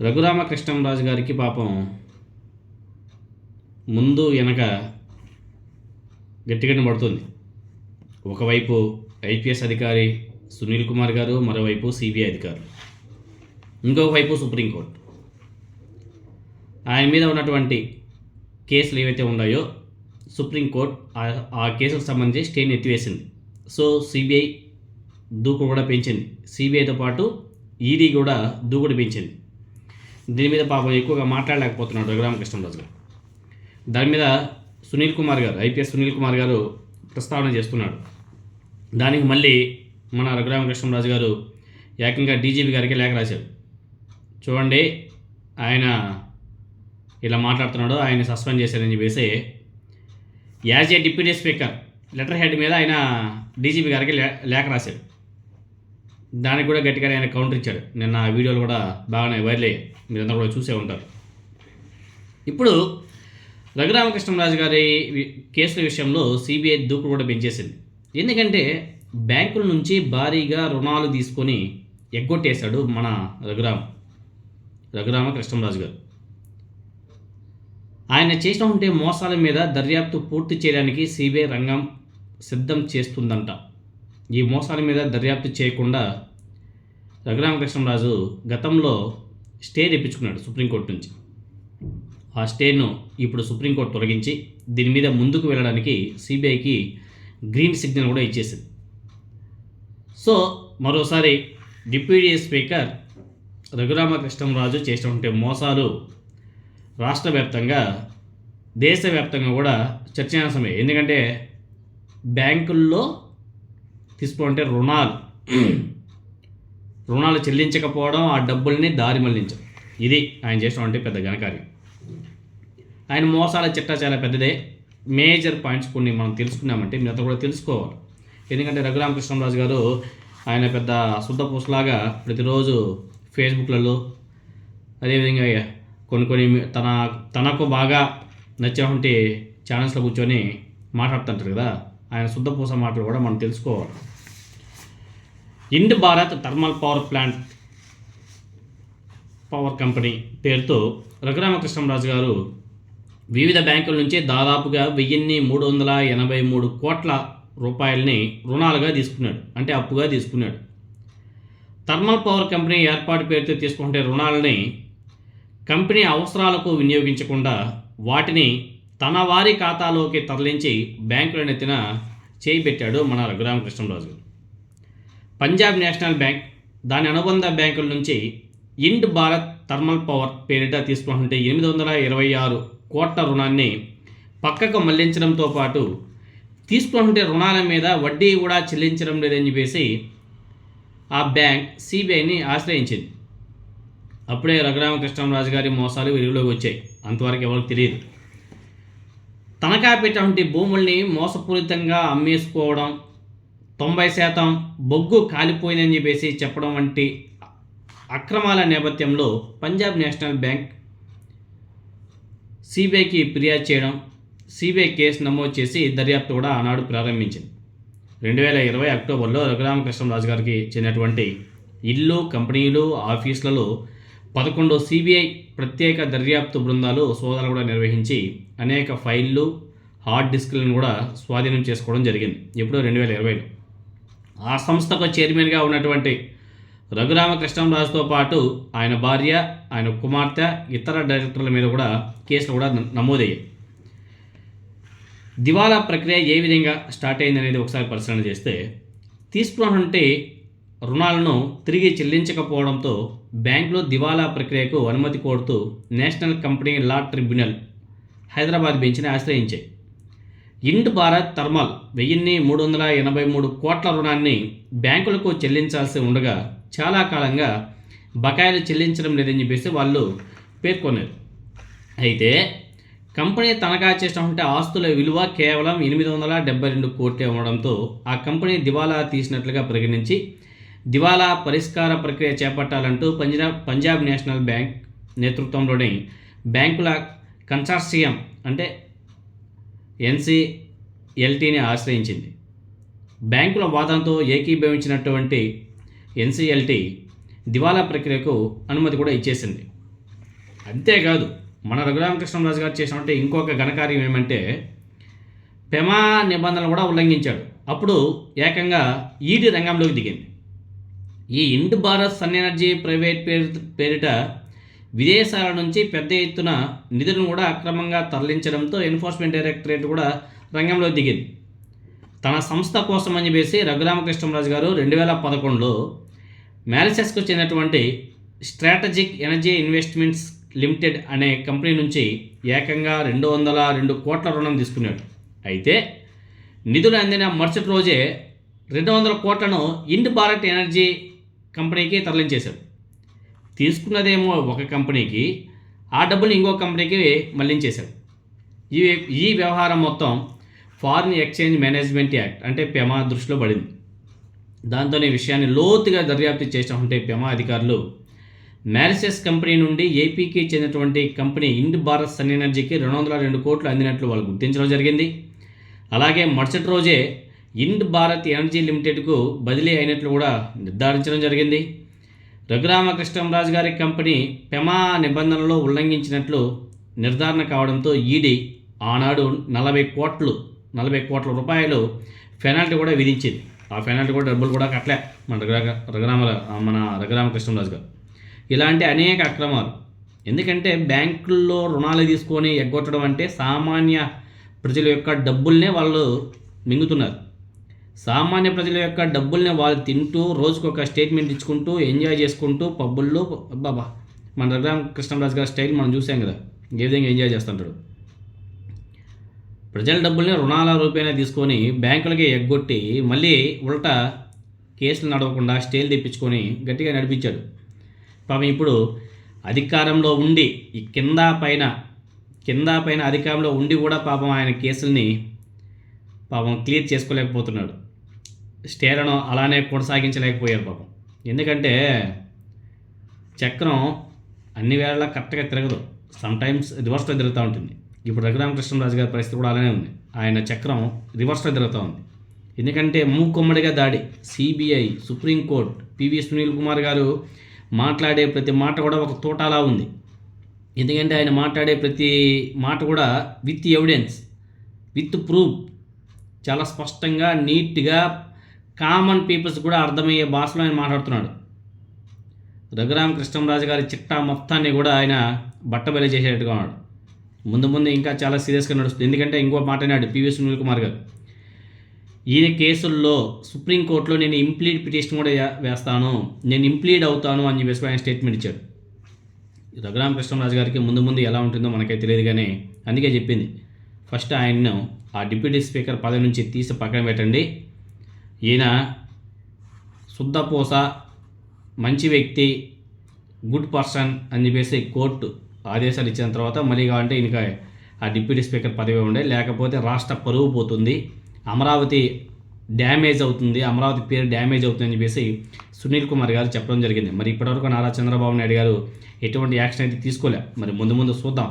రఘురామకృష్ణంరాజు గారికి పాపం ముందు వెనక గట్టిగట్టిన పడుతుంది. ఒకవైపు ఐపీఎస్ అధికారి సునీల్ కుమార్ గారు మరోవైపు సిబిఐ అధికారులు. ఇంకొక వైపు సుప్రీంకోర్టు. ఆయన మీద ఉన్నటువంటి కేసులు ఏవైతే ఉన్నాయో సుప్రీంకోర్టు ఆ- ఆ కేసుకు సంబంధించి స్టేని ఎత్తివేసింది సో సిబిఐ దూకుడు కూడా పెంచింది. సిబిఐతో పాటు ఈడీ కూడా దూకుడు పెంచింది. దీని మీద పాపం ఎక్కువగా మాట్లాడలేకపోతున్నాడు రఘురామకృష్ణరాజు గారు దాని మీద సునీల్ కుమార్ గారు ఐపీఎస్ సునీల్ కుమార్ గారు ప్రస్తావన చేస్తున్నాడు. దానికి మళ్ళీ మన రఘురామకృష్ణరాజు గారు ఏకంగా డీజీపీ గారికి లేఖ రాశారు. చూడండి ఆయన ఇలా మాట్లాడుతున్నాడు ఆయన సస్పెండ్ చేశారని చెప్పేసి as a deputy speaker letter head మీద ఆయన డీజీపీ గారికి లే లేఖ రాశారు. దానికి కూడా గట్టిగా ఆయన కౌంటర్ ఇచ్చాడు. నిన్న ఆ వీడియోలు కూడా బాగానే వైరల్ అయ్యాయి. మీరందరూ కూడా చూసే ఉంటారు. ఇప్పుడు రఘురామకృష్ణరాజు గారి కేసుల విషయంలో సిబిఐ దూకుడు కూడా పెంచేసింది. ఎందుకంటే బ్యాంకుల నుంచి భారీగా రుణాలు తీసుకొని ఎగ్గొట్టేశాడు మన రఘురామ రఘురామ కృష్ణరాజు గారు. ఆయన చేసిన ఉంటే మోసాల మీద దర్యాప్తు పూర్తి చేయడానికి సిబిఐ రంగం సిద్ధం చేస్తుందంట. ఈ మోసాల మీద దర్యాప్తు చేయకుండా రఘురామకృష్ణరాజు గతంలో స్టే తెప్పించుకున్నాడు సుప్రీంకోర్టు నుంచి. ఆ స్టేను ఇప్పుడు సుప్రీంకోర్టు తొలగించి దీని మీద ముందుకు వెళ్ళడానికి సిబిఐకి గ్రీన్ సిగ్నల్ కూడా ఇచ్చేసింది. సో మరోసారి డిప్యూటీ స్పీకర్ రఘురామకృష్ణరాజు చేసినటువంటి మోసాలు రాష్ట్ర వ్యాప్తంగా దేశవ్యాప్తంగా కూడా చర్చనీయాంశమే. ఎందుకంటే బ్యాంకుల్లో తీసుకుంటే రుణాలు. రుణాలు చెల్లించకపోవడం ఆ డబ్బుల్ని దారి మళ్ళించడం ఇది ఆయన చేసినటువంటి పెద్ద ఘనకార్యం. ఆయన మోసాల చిట్టా చాలా పెద్దదే. మేజర్ పాయింట్స్ కొన్ని మనం తెలుసుకున్నామంటే మీరంతా కూడా తెలుసుకోవాలి. ఎందుకంటే రఘురామకృష్ణరాజు గారు ఆయన పెద్ద శుద్ధ పూసలాగా ప్రతిరోజు ఫేస్బుక్లలో అదేవిధంగా కొన్ని కొన్ని తన తనకు బాగా నచ్చినటువంటి ఛానల్స్లో కూర్చొని మాట్లాడుతుంటారు కదా. ఆయన శుద్ధ పూస మాటలు కూడా మనం తెలుసుకోవాలి. Ind Bharat thermal power plant power company పేరుతో రఘురామకృష్ణరాజు గారు వివిధ బ్యాంకుల నుంచి దాదాపుగా వెయ్యిన్ని మూడు వందల ఎనభై మూడు కోట్ల రూపాయలని రుణాలుగా తీసుకున్నాడు. అంటే అప్పుగా తీసుకున్నాడు. థర్మల్ పవర్ కంపెనీ ఏర్పాటు పేరుతో తీసుకుంటే రుణాలని కంపెనీ అవసరాలకు వినియోగించకుండా వాటిని తన వారి ఖాతాలోకి తరలించి బ్యాంకుల నెత్తిన చేయి పెట్టాడు మన రఘురామకృష్ణరాజు గారు. పంజాబ్ నేషనల్ బ్యాంక్ దాని అనుబంధ బ్యాంకుల నుంచి ఇండ్ భారత్ థర్మల్ పవర్ పేరిట తీసుకుంటుంటే ఎనిమిది వందల ఇరవై ఆరు కోట్ల రుణాన్ని పక్కకు మళ్ళించడంతో పాటు తీసుకుంటే రుణాల మీద వడ్డీ కూడా చెల్లించడం లేదని చెప్పేసి ఆ బ్యాంక్ సిబిఐని ఆశ్రయించింది. అప్పుడే రఘురామకృష్ణరాజు గారి మోసాలు వెలుగులోకి వచ్చాయి. అంతవరకు ఎవరికి తెలియదు. తనఖా పెట్టినటువంటి భూముల్ని మోసపూరితంగా అమ్మేసుకోవడం తొంభై శాతం బొగ్గు కాలిపోయిందని చెప్పేసి చెప్పడం వంటి అక్రమాల నేపథ్యంలో పంజాబ్ నేషనల్ బ్యాంక్ సిబిఐకి ఫిర్యాదు చేయడం సిబిఐ కేసు నమోదు చేసి దర్యాప్తు కూడా ఆనాడు ప్రారంభించింది. రెండు వేల ఇరవై అక్టోబర్లో రఘురామకృష్ణరాజు గారికి చెందినటువంటి ఇల్లు కంపెనీలు ఆఫీసులలో పదకొండు సిబిఐ ప్రత్యేక దర్యాప్తు బృందాలు సోదాలు కూడా నిర్వహించి అనేక ఫైళ్ళు హార్డ్ డిస్క్లను కూడా స్వాధీనం చేసుకోవడం జరిగింది. ఎప్పుడో రెండు వేల ఇరవైలో. ఆ సంస్థకు చైర్మన్గా ఉన్నటువంటి రఘురామకృష్ణంరాజుతో పాటు ఆయన భార్య ఆయన కుమార్తె ఇతర డైరెక్టర్ల మీద కూడా కేసులు కూడా నమోదయ్యాయి. దివాలా ప్రక్రియ ఏ విధంగా స్టార్ట్ అయింది అనేది ఒకసారి పరిశీలన చేస్తే తీసుకున్నటువంటి రుణాలను తిరిగి చెల్లించకపోవడంతో బ్యాంకులో దివాలా ప్రక్రియకు అనుమతి కోరుతూ national company law tribunal Hyderabad బెంచ్ని ఆశ్రయించాయి. ఇండ్ భారత్ థర్మల్ వెయ్యిన్ని మూడు వందల ఎనభై మూడు కోట్ల రుణాన్ని బ్యాంకులకు చెల్లించాల్సి ఉండగా చాలా కాలంగా బకాయిలు చెల్లించడం లేదని చెప్పేసి వాళ్ళు పేర్కొన్నారు. అయితే కంపెనీ తనఖా చేసినటువంటి ఆస్తుల విలువ కేవలం ఎనిమిది వందల డెబ్బై రెండు కోట్లు ఉండడంతో ఆ కంపెనీ దివాలా తీసినట్లుగా పరిగణించి దివాలా పరిష్కార ప్రక్రియ చేపట్టాలంటూ పంజాబ్ పంజాబ్ నేషనల్ బ్యాంక్ నేతృత్వంలోని బ్యాంకుల కన్సార్సియం అంటే ఎన్సీఎల్టీని ఆశ్రయించింది. బ్యాంకుల వాదనతో ఏకీభవించినటువంటి ఎన్సీఎల్టీ దివాలా ప్రక్రియకు అనుమతి కూడా ఇచ్చేసింది. అంతేకాదు మన రఘురామకృష్ణరాజు గారు చేసినట్టే ఇంకొక ఘనకార్యం ఏమంటే పెమా నిబంధనలు కూడా ఉల్లంఘించాడు. అప్పుడు ఏకంగా ఈడీ రంగంలోకి దిగింది. ఈ Ind Bharat sun energy private పేరు పేరిట విదేశాల నుంచి పెద్ద ఎత్తున నిధులను కూడా అక్రమంగా తరలించడంతో ఎన్ఫోర్స్మెంట్ డైరెక్టరేట్ కూడా రంగంలో దిగింది. తన సంస్థ కోసం అని చెప్పేసి రఘురామకృష్ణరాజు గారు రెండు వేల పదకొండులో మ్యారిసెస్కు చెందినటువంటి స్ట్రాటజిక్ ఎనర్జీ ఇన్వెస్ట్మెంట్స్ లిమిటెడ్ అనే కంపెనీ నుంచి ఏకంగా రెండు వందల రెండు కోట్ల రుణం తీసుకున్నాడు. అయితే నిధులు అందిన మరుసటి రోజే రెండు వందల కోట్లను ఇండ్ భారత్ ఎనర్జీ కంపెనీకి తరలించేశాడు. తీసుకున్నదేమో ఒక కంపెనీకి ఆ డబ్బులు ఇంకో కంపెనీకి మళ్ళించేశాడు ఈ ఈ వ్యవహారం మొత్తం ఫారిన్ ఎక్స్చేంజ్ మేనేజ్మెంట్ యాక్ట్ అంటే పెమా దృష్టిలో పడింది. దాంతో ఈ విషయాన్ని లోతుగా దర్యాప్తు చేసినటువంటి పెమా అధికారులు మ్యారిసెస్ కంపెనీ నుండి ఏపీకి చెందినటువంటి కంపెనీ ఇండ్ భారత్ సన్ ఎనర్జీకి రెండు వందల రెండు కోట్లు అందినట్లు వాళ్ళు గుర్తించడం జరిగింది. అలాగే మరుసటి రోజే ఇండ్ భారత్ ఎనర్జీ లిమిటెడ్కు బదిలీ అయినట్లు కూడా నిర్ధారించడం జరిగింది. రఘురామకృష్ణరాజు గారి కంపెనీ పెమా నిబంధనలో ఉల్లంఘించినట్లు నిర్ధారణ కావడంతో ఈడీ ఆనాడు నలభై కోట్లు నలభై కోట్ల రూపాయలు పెనాల్టీ కూడా విధించింది. ఆ పెనాల్టీ కూడా డబ్బులు కూడా కట్టలే మన రఘురామ మన రఘురామకృష్ణరాజు గారు. ఇలాంటి అనేక అక్రమాలు. ఎందుకంటే బ్యాంకుల్లో రుణాలు తీసుకొని ఎగ్గొట్టడం అంటే సామాన్య ప్రజల యొక్క డబ్బుల్నే వాళ్ళు మింగుతున్నారు. సామాన్య ప్రజల యొక్క డబ్బుల్ని వాళ్ళు తింటూ రోజుకు ఒక స్టేట్మెంట్ ఇచ్చుకుంటూ ఎంజాయ్ చేసుకుంటూ పబ్బుల్లో బాబా మన రఘురామ కృష్ణరాజు గారి స్టైల్ మనం చూసాం కదా ఏ విధంగా ఎంజాయ్ చేస్తుంటాడు. ప్రజల డబ్బుల్ని రుణాల రూపేణా తీసుకొని బ్యాంకులకి ఎగ్గొట్టి మళ్ళీ ఉల్టా కేసులు నడవకుండా స్టేలు తెప్పించుకొని గట్టిగా నడిపించాడు. పాపం ఇప్పుడు అధికారంలో ఉండి ఈ కింద పైన కింద పైన అధికారంలో ఉండి కూడా పాపం ఆయన కేసుల్ని పాపం క్లియర్ చేసుకోలేకపోతున్నాడు. స్టేలను అలానే కొనసాగించలేకపోయారు పాపం. ఎందుకంటే చక్రం అన్ని వేళలా కరెక్ట్గా తిరగదు. సమ్ టైమ్స్ రివర్స్లో తిరుగుతూ ఉంటుంది. ఇప్పుడు రఘురామకృష్ణరాజు గారి పరిస్థితి కూడా అలానే ఉంది. ఆయన చక్రం రివర్స్లో తిరుగుతూ ఉంది. ఎందుకంటే మూకుమ్మడిగా దాడి CBI supreme court P V Sunil Kumar garu మాట్లాడే ప్రతి మాట కూడా ఒక తోటలా ఉంది. ఎందుకంటే ఆయన మాట్లాడే ప్రతి మాట కూడా విత్ ఎవిడెన్స్ విత్ ప్రూఫ్ చాలా స్పష్టంగా నీట్గా కామన్ పీపుల్స్ కూడా అర్థమయ్యే భాషలో ఆయన మాట్లాడుతున్నాడు. రఘురామ కృష్ణరాజు గారి చిట్టా మొత్తాన్ని కూడా ఆయన బట్టబయలు చేసేట్టుగా ఉన్నాడు. ముందు ముందు ఇంకా చాలా సీరియస్గా నడుస్తుంది. ఎందుకంటే ఇంకో మాట అన్నాడు పివి సునీల్ కుమార్ గారు. ఈయన కేసుల్లో సుప్రీంకోర్టులో నేను ఇంప్లీడ్ పిటిషన్ కూడా వేస్తాను. నేను ఇంప్లీడ్ అవుతాను అని చెప్పేసి ఆయన స్టేట్మెంట్ ఇచ్చాడు. రఘురామ కృష్ణరాజు గారికి ముందు ముందు ఎలా ఉంటుందో మనకైతే తెలియదు కానీ అందుకే చెప్పింది. ఫస్ట్ ఆయన్ను ఆ డిప్యూటీ స్పీకర్ పదవి నుంచి తీసి పక్కన పెట్టండి. ఈయన శుద్ధపూస మంచి వ్యక్తి గుడ్ పర్సన్ అని చెప్పేసి కోర్టు ఆదేశాలు ఇచ్చిన తర్వాత మళ్ళీ కావాలంటే ఇంకా ఆ డిప్యూటీ స్పీకర్ పదవి ఉండే. లేకపోతే రాష్ట్ర పరువు పోతుంది. అమరావతి డ్యామేజ్ అవుతుంది. అమరావతి పేరు డ్యామేజ్ అవుతుంది అని చెప్పేసి సునీల్ కుమార్ గారు చెప్పడం జరిగింది. మరి ఇప్పటివరకు నారా చంద్రబాబు నాయుడు గారు ఎటువంటి యాక్షన్ అయితే తీసుకోలే. మరి ముందు ముందు చూద్దాం.